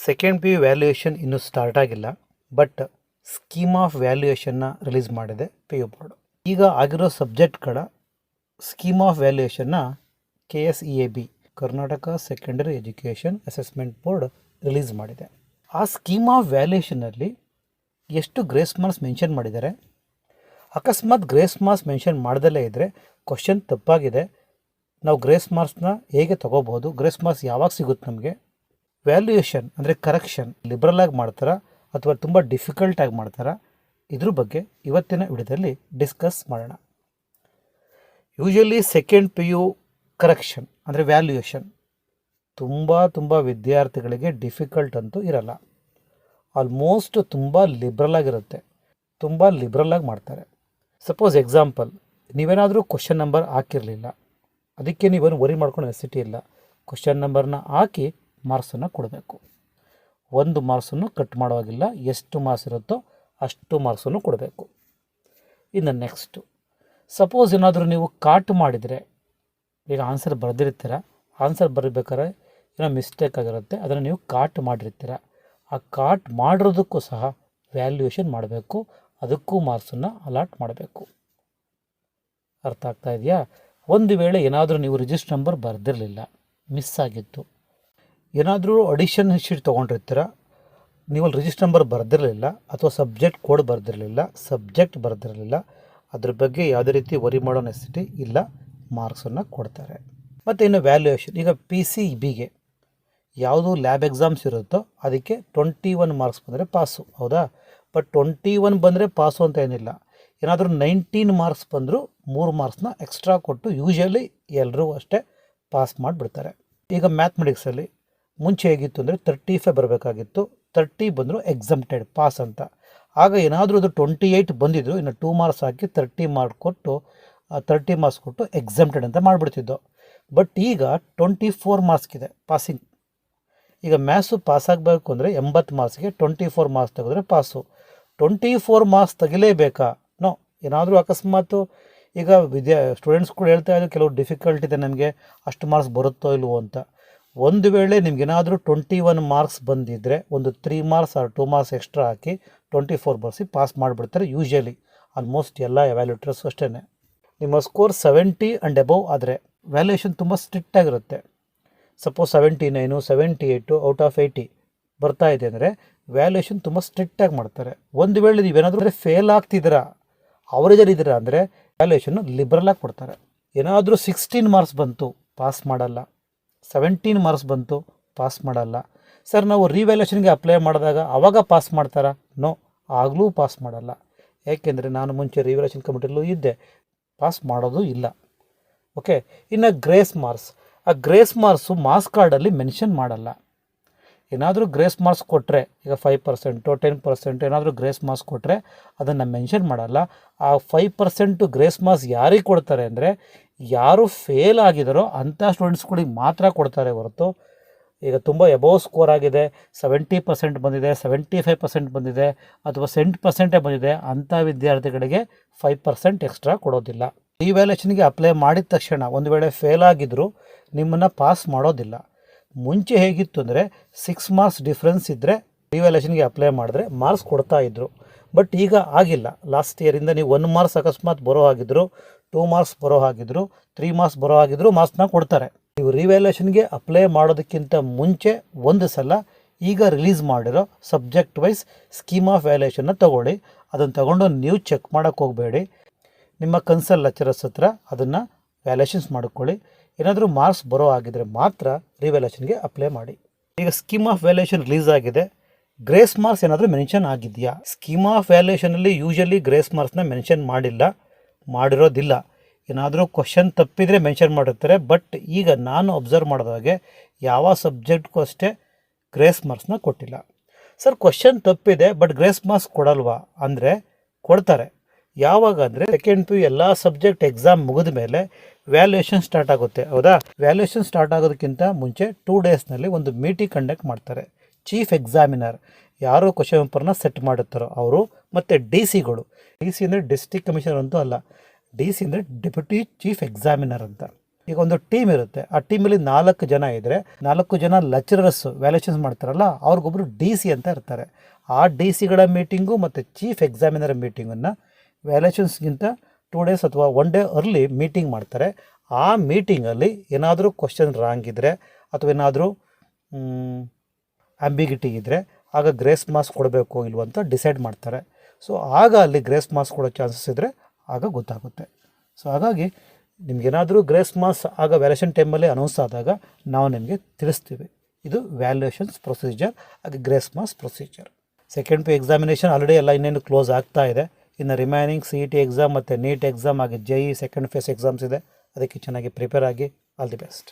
Second P U valuation ಇನ್ನೂ start ಆಗಿಲ್ಲ but scheme of ವ್ಯಾಲ್ಯೂಯೇಷನ್ನ ರಿಲೀಸ್ ಮಾಡಿದೆ ಪಿ ಯು ಬೋರ್ಡ್ ಈಗ ಆಗಿರೋ ಸಬ್ಜೆಕ್ಟ್ಗಳ scheme of ವ್ಯಾಲ್ಯೂಯೇಷನ್ನ K S E A B Karnataka secondary education assessment board release ಮಾಡಿದೆ. ಆ ಸ್ಕೀಮ್ ಆಫ್ ವ್ಯಾಲ್ಯೂಯೇಷನಲ್ಲಿ ಎಷ್ಟು ಗ್ರೇಸ್ ಮಾರ್ಕ್ಸ್ ಮೆನ್ಷನ್ ಮಾಡಿದ್ದಾರೆ? ಅಕಸ್ಮಾತ್ ಗ್ರೇಸ್ ಮಾರ್ಕ್ಸ್ ಮೆನ್ಷನ್ ಮಾಡದಲ್ಲೇ ಇದ್ದರೆ ಕ್ವಶನ್ ತಪ್ಪಾಗಿದೆ. ನಾವು ಗ್ರೇಸ್ ಮಾರ್ಕ್ಸ್ನ ಹೇಗೆ ತೊಗೋಬೋದು ಗ್ರೇಸ್ ಮಾರ್ಕ್ಸ್ ಯಾವಾಗ ಸಿಗುತ್ತೆ ನಮಗೆ? ವ್ಯಾಲ್ಯೂಯೇಷನ್ ಅಂದರೆ ಕರೆಕ್ಷನ್ ಲಿಬ್ರಲ್ ಆಗಿ ಮಾಡ್ತಾರಾ ಅಥವಾ ತುಂಬ ಡಿಫಿಕಲ್ಟ್ ಆಗಿ ಮಾಡ್ತಾರಾ? ಇದ್ರ ಬಗ್ಗೆ ಇವತ್ತಿನ ವಿಡಿಯೋದಲ್ಲಿ ಡಿಸ್ಕಸ್ ಮಾಡೋಣ. Usually second P U correction ಅಂದರೆ ವ್ಯಾಲ್ಯೂಯೇಷನ್ ತುಂಬ ತುಂಬ ವಿದ್ಯಾರ್ಥಿಗಳಿಗೆ ಡಿಫಿಕಲ್ಟ್ ಅಂತೂ ಇರಲ್ಲ. ಆಲ್ಮೋಸ್ಟ್ ತುಂಬ ಲಿಬ್ರಲ್ ಆಗಿರುತ್ತೆ ತುಂಬ ಲಿಬ್ರಲ್ ಆಗಿ ಮಾಡ್ತಾರೆ. ಸಪೋಸ್ ಎಕ್ಸಾಂಪಲ್ ನೀವೇನಾದರೂ ಕ್ವಶನ್ ನಂಬರ್ ಹಾಕಿರಲಿಲ್ಲ. ಅದಕ್ಕೆ ನೀವೇನು ವರಿ ಮಾಡ್ಕೊಂಡು ನೆಸಿಟಿ ಇಲ್ಲ. ಕ್ವಶನ್ ನಂಬರ್ನ ಹಾಕಿ ಮಾರ್ಕ್ಸನ್ನು ಕೊಡಬೇಕು. ಒಂದು ಮಾರ್ಕ್ಸನ್ನು ಕಟ್ ಮಾಡುವಾಗಿಲ್ಲ, ಎಷ್ಟು ಮಾರ್ಸ್ ಇರುತ್ತೋ ಅಷ್ಟು ಮಾರ್ಕ್ಸನ್ನು ಕೊಡಬೇಕು. ಇನ್ನು ನೆಕ್ಸ್ಟು, ಸಪೋಸ್ ಏನಾದರೂ ನೀವು ಕಾಟ್ ಮಾಡಿದರೆ, ಈಗ ಆನ್ಸರ್ ಬರೆದಿರ್ತೀರ? ಆನ್ಸರ್ ಬರೀಬೇಕಾದ್ರೆ ಏನೋ ಮಿಸ್ಟೇಕ್ ಆಗಿರುತ್ತೆ, ಅದನ್ನು ನೀವು ಕಾಟ್ ಮಾಡಿರ್ತೀರ? ಆ ಕಾಟ್ ಮಾಡಿರೋದಕ್ಕೂ ಸಹ ವ್ಯಾಲ್ಯೂಯೇಷನ್ ಮಾಡಬೇಕು, ಅದಕ್ಕೂ ಮಾರ್ಕ್ಸನ್ನು ಅಲಾಟ್ ಮಾಡಬೇಕು. ಅರ್ಥ ಆಗ್ತಾ ಇದೆಯಾ? ಒಂದು ವೇಳೆ ಏನಾದರೂ ನೀವು ರಿಜಿಸ್ಟರ್ ನಂಬರ್ ಬರೆದಿರಲಿಲ್ಲ ಮಿಸ್ ಆಗಿತ್ತು ಏನಾದರೂ ಅಡಿಷನ್ ಶೀಟ್ ತೊಗೊಂಡಿರ್ತೀರ? ನೀವು ಅಲ್ಲಿ ರಿಜಿಸ್ಟರ್ ನಂಬರ್ ಬರೆದಿರಲಿಲ್ಲ ಅಥವಾ ಸಬ್ಜೆಕ್ಟ್ ಕೋಡ್ ಬರೆದಿರಲಿಲ್ಲ ಸಬ್ಜೆಕ್ಟ್ ಬರೆದಿರಲಿಲ್ಲ, ಅದ್ರ ಬಗ್ಗೆ ಯಾವುದೇ ರೀತಿ ವರಿ ಮಾಡೋ ನೆಸಿಟಿ ಇಲ್ಲ ಮಾರ್ಕ್ಸನ್ನು ಕೊಡ್ತಾರೆ. ಮತ್ತು ಇನ್ನು ವ್ಯಾಲ್ಯೂಯೇಷನ್ ಈಗ ಪಿ ಸಿ ಬಿಗೆ ಯಾವುದು ಲ್ಯಾಬ್ ಎಕ್ಸಾಮ್ಸ್ ಇರುತ್ತೋ ಅದಕ್ಕೆ ಟ್ವೆಂಟಿ ಒನ್ ಮಾರ್ಕ್ಸ್ ಬಂದರೆ ಪಾಸು, ಹೌದಾ? ಬಟ್ ಟ್ವೆಂಟಿ ಒನ್ ಬಂದರೆ ಪಾಸು ಅಂತ ಏನಿಲ್ಲ. ಏನಾದರೂ ನೈನ್ಟೀನ್ ಮಾರ್ಕ್ಸ್ ಬಂದರೂ ಮೂರು ಮಾರ್ಕ್ಸ್ನ ಎಕ್ಸ್ಟ್ರಾ ಕೊಟ್ಟು ಯೂಶಲಿ ಎಲ್ಲರೂ ಅಷ್ಟೇ ಪಾಸ್ ಮಾಡಿಬಿಡ್ತಾರೆ. ಈಗ ಮ್ಯಾಥಮೆಟಿಕ್ಸಲ್ಲಿ ಮುಂಚೆ ಹೇಗಿತ್ತು ಅಂದರೆ ತರ್ಟಿ ಫೈವ್ ಬರಬೇಕಾಗಿತ್ತು. ತರ್ಟಿ ಬಂದರೂ ಎಕ್ಸಮ್ಟೆಡ್ ಪಾಸ್ ಅಂತ. ಆಗ ಏನಾದರೂ ಅದು ಟ್ವೆಂಟಿ ಏಯ್ಟ್ ಬಂದಿದ್ರು, ಇನ್ನು ಟೂ ಮಾರ್ಕ್ಸ್ ಹಾಕಿ ತರ್ಟಿ ಮಾರ್ಕ್ ಕೊಟ್ಟು ತರ್ಟಿ ಮಾರ್ಕ್ಸ್ ಕೊಟ್ಟು ಎಕ್ಸಮ್ಟೆಡ್ ಅಂತ ಮಾಡಿಬಿಡ್ತಿದ್ದು. ಬಟ್ ಈಗ ಟ್ವೆಂಟಿ ಫೋರ್ ಮಾರ್ಕ್ಸ್ಗಿದೆ ಪಾಸಿಂಗ್ ಈಗ ಮ್ಯಾಥ್ಸು ಪಾಸ್ ಆಗಬೇಕು ಅಂದರೆ ಎಂಬತ್ತು ಮಾರ್ಕ್ಸ್ಗೆ ಟ್ವೆಂಟಿ ಫೋರ್ ಮಾರ್ಕ್ಸ್ ತೆಗೆದ್ರೆ ಪಾಸು ಟ್ವೆಂಟಿ ಫೋರ್ ಮಾರ್ಕ್ಸ್ ತೆಗಿಲೇಬೇಕಾ? ನೋ ಏನಾದರೂ ಅಕಸ್ಮಾತು. ಈಗ ವಿದ್ಯಾ ಸ್ಟೂಡೆಂಟ್ಸ್ ಕೂಡ ಹೇಳ್ತಾ ಇದ್ರು, ಕೆಲವು ಡಿಫಿಕಲ್ಟ್ ಇದೆ ನಮಗೆ, ಅಷ್ಟು ಮಾರ್ಕ್ಸ್ ಬರುತ್ತೋ ಇಲ್ವೋ ಅಂತ. ಒಂದು ವೇಳೆ ನಿಮಗೇನಾದರೂ ಟ್ವೆಂಟಿ ಒನ್ ಮಾರ್ಕ್ಸ್ ಬಂದಿದ್ದರೆ ಒಂದು three marks or two marks extra hockey twenty four ಬರ್ಸಿ ಪಾಸ್ ಮಾಡಿಬಿಡ್ತಾರೆ ಯೂಶಲಿ ಆಲ್ಮೋಸ್ಟ್ ಎಲ್ಲ ವ್ಯಾಲ್ಯೂಟರ್ಸು ಅಷ್ಟೇ ನಿಮ್ಮ ಸ್ಕೋರ್ ಸೆವೆಂಟಿ ಆ್ಯಂಡ್ ಎಬವ್ ಆದರೆ ವ್ಯಾಲ್ಯೂಷನ್ ತುಂಬ ಸ್ಟ್ರಿಕ್ಟ್ ಆಗಿರುತ್ತೆ. Suppose seventy nine seventy eight out of eighty ಬರ್ತಾ ಇದೆ ಅಂದರೆ ವ್ಯಾಲ್ಯೂಷನ್ ತುಂಬ ಸ್ಟ್ರಿಕ್ಟಾಗಿ ಮಾಡ್ತಾರೆ. ಒಂದು ವೇಳೆ ನೀವೇನಾದರೂ ಫೇಲ್ ಆಗ್ತಿದ್ದೀರಾ ಅವರೇಜಲ್ಲಿ ಇದ್ದೀರಾ ಅಂದರೆ ವ್ಯಾಲ್ಯೂಷನ್ನು ಲಿಬ್ರಲ್ ಆಗಿ ಕೊಡ್ತಾರೆ. ಏನಾದರೂ ಸಿಕ್ಸ್ಟೀನ್ ಮಾರ್ಕ್ಸ್ ಬಂತು ಪಾಸ್ ಮಾಡಲ್ಲ. ಸೆವೆಂಟೀನ್ ಮಾರ್ಕ್ಸ್ ಬಂತು ಪಾಸ್ ಮಾಡಲ್ಲ. ಸರ್ ನಾವು ರಿವ್ಯಾಲ್ಯೂಷನ್ಗೆ ಅಪ್ಲೈ ಮಾಡಿದಾಗ ಅವಾಗ ಪಾಸ್ ಮಾಡ್ತಾರಾ? ನೋ ಆಗಲೂ ಪಾಸ್ ಮಾಡಲ್ಲ. ಏಕೆಂದರೆ ನಾನು ಮುಂಚೆ ರಿವ್ಯಾಲ್ಯೂಷನ್ ಕಮಿಟಿಯಲ್ಲೂ ಇದ್ದೆ. ಪಾಸ್ ಮಾಡೋದು ಇಲ್ಲ. ಓಕೆ ಇನ್ನು ಗ್ರೇಸ್ ಮಾರ್ಕ್ಸ್ ಆ ಗ್ರೇಸ್ ಮಾರ್ಕ್ಸು ಮಾರ್ಕ್ಸ್ ಕಾರ್ಡಲ್ಲಿ ಮೆನ್ಷನ್ ಮಾಡಲ್ಲ. ಏನಾದರೂ ಗ್ರೇಸ್ ಮಾರ್ಕ್ಸ್ ಕೊಟ್ಟರೆ ಈಗ ಫೈವ್ ಪರ್ಸೆಂಟು ಟೆನ್ ಪರ್ಸೆಂಟ್ ಏನಾದರೂ ಗ್ರೇಸ್ ಮಾರ್ಕ್ಸ್ ಕೊಟ್ಟರೆ ಅದನ್ನು ಮೆನ್ಷನ್ ಮಾಡಲ್ಲ. ಆ ಫೈವ್ ಪರ್ಸೆಂಟು ಗ್ರೇಸ್ ಮಾರ್ಕ್ಸ್ ಯಾರಿಗೆ ಕೊಡ್ತಾರೆ ಅಂದರೆ ಯಾರು ಫೇಲ್ ಆಗಿದಾರೋ ಅಂಥ ಸ್ಟೂಡೆಂಟ್ಸ್ಗಳಿಗೆ ಮಾತ್ರ ಕೊಡ್ತಾರೆ ಹೊರತು. ಈಗ ತುಂಬ ಎಬೋವ್ ಸ್ಕೋರ್ ಆಗಿದೆ ಸೆವೆಂಟಿ ಪರ್ಸೆಂಟ್ ಬಂದಿದೆ ಸೆವೆಂಟಿ ಫೈವ್ ಪರ್ಸೆಂಟ್ ಬಂದಿದೆ, ಅಥವಾ ಸೆಂಟ್ ಪರ್ಸೆಂಟೇ ಬಂದಿದೆ, ಅಂಥ ವಿದ್ಯಾರ್ಥಿಗಳಿಗೆ ಫೈವ್ ಪರ್ಸೆಂಟ್ ಎಕ್ಸ್ಟ್ರಾ ಕೊಡೋದಿಲ್ಲ. ರಿವ್ಯಾಲ್ಯೂಷನ್ಗೆ ಅಪ್ಲೈ ಮಾಡಿದ ತಕ್ಷಣ ಒಂದು ವೇಳೆ ಫೇಲ್ ಆಗಿದ್ದರೂ ನಿಮ್ಮನ್ನು ಪಾಸ್ ಮಾಡೋದಿಲ್ಲ. ಮುಂಚೆ ಹೇಗಿತ್ತು ಅಂದರೆ ಸಿಕ್ಸ್ ಮಾರ್ಕ್ಸ್ ಡಿಫ್ರೆನ್ಸ್ ಇದ್ದರೆ ರಿವ್ಯಾಲ್ಯೂಷನ್ಗೆ ಅಪ್ಲೈ ಮಾಡಿದ್ರೆ ಮಾರ್ಕ್ಸ್ ಕೊಡ್ತಾ ಇದ್ದರು ಬಟ್ ಈಗ ಆಗಿಲ್ಲ. ಲಾಸ್ಟ್ ಇಯರಿಂದ ನೀವು ಒನ್ ಮಾರ್ಕ್ಸ್ ಅಕಸ್ಮಾತ್ ಬರೋ ಹಾಗಿದ್ರು, ಟೂ ಮಾರ್ಕ್ಸ್ ಬರೋ ಹಾಗಿದ್ರು, ತ್ರೀ ಮಾರ್ಕ್ಸ್ ಬರೋ ಹಾಗಿದ್ರು ಮಾರ್ಕ್ಸ್ನ ಕೊಡ್ತಾರೆ. ನೀವು ರಿವ್ಯಾಲ್ಯೂಷನ್ಗೆ ಅಪ್ಲೈ ಮಾಡೋದಕ್ಕಿಂತ ಮುಂಚೆ ಒಂದು ಸಲ ಈಗ ರಿಲೀಸ್ ಮಾಡಿರೋ ಸಬ್ಜೆಕ್ಟ್ ವೈಸ್ ಸ್ಕೀಮ್ ಆಫ್ ವ್ಯಾಲ್ಯೂಷನ್ನ ತೊಗೊಳ್ಳಿ. ಅದನ್ನು ತಗೊಂಡು ನೀವು ಚೆಕ್ ಮಾಡೋಕ್ಕೆ ಹೋಗಬೇಡಿ. ನಿಮ್ಮ ಕನ್ಸಲ್ ಲೆಕ್ಚರರ್ಸ್ ಹತ್ರ ಅದನ್ನು ವ್ಯಾಲ್ಯೂಷನ್ಸ್ ಮಾಡ್ಕೊಳ್ಳಿ. ಏನಾದರೂ ಮಾರ್ಕ್ಸ್ ಬರೋ ಆಗಿದ್ರೆ ಮಾತ್ರ ರಿವ್ಯಾಲ್ಯೂಷನ್ಗೆ ಅಪ್ಲೈ ಮಾಡಿ. ಈಗ ಸ್ಕೀಮ್ ಆಫ್ ವ್ಯಾಲ್ಯೂಷನ್ ರಿಲೀಸ್ ಆಗಿದೆ. ಗ್ರೇಸ್ ಮಾರ್ಕ್ಸ್ ಏನಾದರೂ ಮೆನ್ಷನ್ ಆಗಿದೆಯಾ? ಸ್ಕೀಮ್ ಆಫ್ ವ್ಯಾಲ್ಯೂಷನಲ್ಲಿ ಯೂಶಲಿ ಗ್ರೇಸ್ ಮಾರ್ಕ್ಸ್ನ ಮೆನ್ಷನ್ ಮಾಡಿಲ್ಲ, ಮಾಡಿರೋದಿಲ್ಲ. ಏನಾದರೂ ಕ್ವಶನ್ ತಪ್ಪಿದರೆ ಮೆನ್ಷನ್ ಮಾಡಿರ್ತಾರೆ ಬಟ್ ಈಗ ನಾನು ಅಬ್ಸರ್ವ್ ಮಾಡಿದಾಗೆ ಯಾವ ಸಬ್ಜೆಕ್ಟ್ಗೂ ಅಷ್ಟೇ ಗ್ರೇಸ್ ಮಾರ್ಕ್ಸ್ನ ಕೊಟ್ಟಿಲ್ಲ. ಸರ್ ಕ್ವಶನ್ ತಪ್ಪಿದೆ ಬಟ್ ಗ್ರೇಸ್ ಮಾರ್ಕ್ಸ್ ಕೊಡಲ್ವಾ? ಅಂದರೆ ಕೊಡ್ತಾರೆ. ಯಾವಾಗ ಅಂದರೆ ಸೆಕೆಂಡ್ ಪಿ ಎಲ್ಲ ಸಬ್ಜೆಕ್ಟ್ ಎಕ್ಸಾಮ್ ಮುಗಿದ ಮೇಲೆ ವ್ಯಾಲ್ಯೂಯೇಷನ್ ಸ್ಟಾರ್ಟ್ ಆಗುತ್ತೆ, ಹೌದಾ? ವ್ಯಾಲ್ಯೂಯೇಷನ್ ಸ್ಟಾರ್ಟ್ ಆಗೋದಕ್ಕಿಂತ ಮುಂಚೆ ಟೂ ಡೇಸ್ನಲ್ಲಿ ಒಂದು ಮೀಟಿಂಗ್ ಕಂಡಕ್ಟ್ ಮಾಡ್ತಾರೆ. ಚೀಫ್ ಎಕ್ಸಾಮಿನರ್ ಯಾರು ಕ್ವಶನ್ ಪೇಪರ್ನ ಸೆಟ್ ಮಾಡುತ್ತಾರೋ ಅವರು ಮತ್ತು ಡಿ ಸಿಗಳು. ಡಿ ಸಿ ಅಂದರೆ ಡಿಸ್ಟಿಕ್ ಕಮಿಷನರ್ ಅಂತೂ ಅಲ್ಲ, ಡಿ ಸಿ ಅಂದರೆ ಡೆಪ್ಯೂಟಿ ಚೀಫ್ ಎಕ್ಸಾಮಿನರ್ ಅಂತ. ಈಗ ಒಂದು ಟೀಮ್ ಇರುತ್ತೆ, ಆ ಟೀಮಲ್ಲಿ ನಾಲ್ಕು ಜನ ಇದ್ದರೆ ನಾಲ್ಕು ಜನ ಲೆಕ್ಚರರ್ಸ್ ವ್ಯಾಲ್ಯೂಷನ್ಸ್ ಮಾಡ್ತಾರಲ್ಲ ಅವ್ರಿಗೊಬ್ಬರು ಡಿ ಸಿ ಅಂತ ಇರ್ತಾರೆ. ಆ ಡಿ ಸಿಗಳ ಮೀಟಿಂಗು ಮತ್ತು ಚೀಫ್ ಎಕ್ಸಾಮಿನರ್ ಮೀಟಿಂಗನ್ನು ವ್ಯಾಲ್ಯೂಷನ್ಸ್ಗಿಂತ ಟೂ ಡೇಸ್ ಅಥವಾ ಒನ್ ಡೇ ಅರ್ಲಿ ಮೀಟಿಂಗ್ ಮಾಡ್ತಾರೆ. ಆ ಮೀಟಿಂಗಲ್ಲಿ ಏನಾದರೂ ಕ್ವಶನ್ ರಾಂಗ್ ಇದ್ದರೆ ಅಥವಾ ಏನಾದರೂ ಆಂಬಿಗಿಟಿ ಇದ್ದರೆ ಆಗ ಗ್ರೇಸ್ ಮಾಸ್ಕ್ ಕೊಡಬೇಕು ಇಲ್ವ ಅಂತ ಡಿಸೈಡ್ ಮಾಡ್ತಾರೆ. ಸೊ ಆಗ ಅಲ್ಲಿ ಗ್ರೇಸ್ ಮಾಸ್ಕ್ ಕೊಡೋ ಚಾನ್ಸಸ್ ಇದ್ದರೆ ಆಗ ಗೊತ್ತಾಗುತ್ತೆ. ಸೊ ಹಾಗಾಗಿ ನಿಮಗೇನಾದರೂ ಗ್ರೇಸ್ ಮಾಸ್ ಆಗ ವ್ಯಾಲ್ಯೂಷನ್ ಟೈಮಲ್ಲಿ ಅನೌನ್ಸ್ ಆದಾಗ ನಾವು ನಿಮಗೆ ತಿಳಿಸ್ತೀವಿ. ಇದು ವ್ಯಾಲ್ಯೂಷನ್ಸ್ ಪ್ರೊಸೀಜರ್ ಹಾಗೆ grace marks procedure second P examination already ಎಲ್ಲ ಇನ್ನೇನು ಕ್ಲೋಸ್ ಆಗ್ತಾ ಇದೆ. ಇನ್ನು remaining C E T exam ಮತ್ತು ನೀಟ್ ಎಕ್ಸಾಮ್ ಹಾಗೆ J E second phase exams ಇದೆ. ಅದಕ್ಕೆ ಚೆನ್ನಾಗಿ ಪ್ರಿಪೇರ್ ಆಗಿ ಆಲ್ ದಿ ಬೆಸ್ಟ್